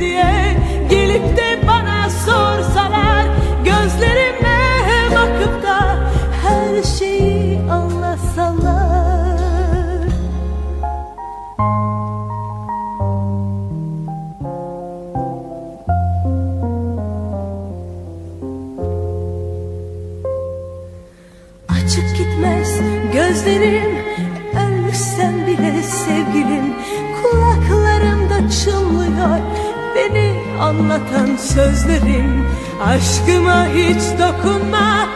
diye gelip de bana sorsalar Gözlerimle bakıp da her şeyi anlatsalar Açık gitmez gözlerim Ölsem bile sevgilim Kulaklarımda çınlıyor anlatan sözlerim Aşkıma hiç dokunma.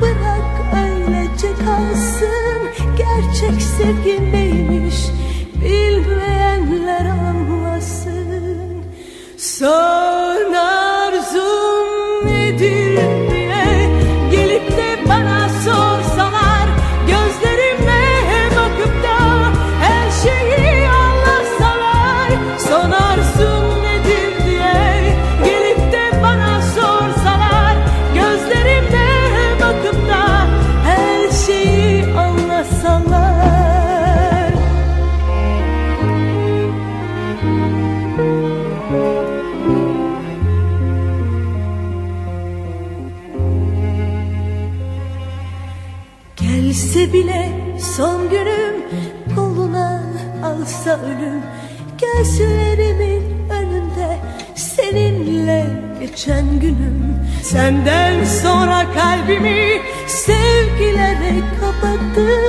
Bırak öylece kalsın Gerçek sevgi neymiş Bilmeyenler anlasın. Son Gelse bile son günüm koluna alsa ölüm. Gözlerimin önünde seninle geçen günüm. Senden sonra kalbimi sevgilere kapattım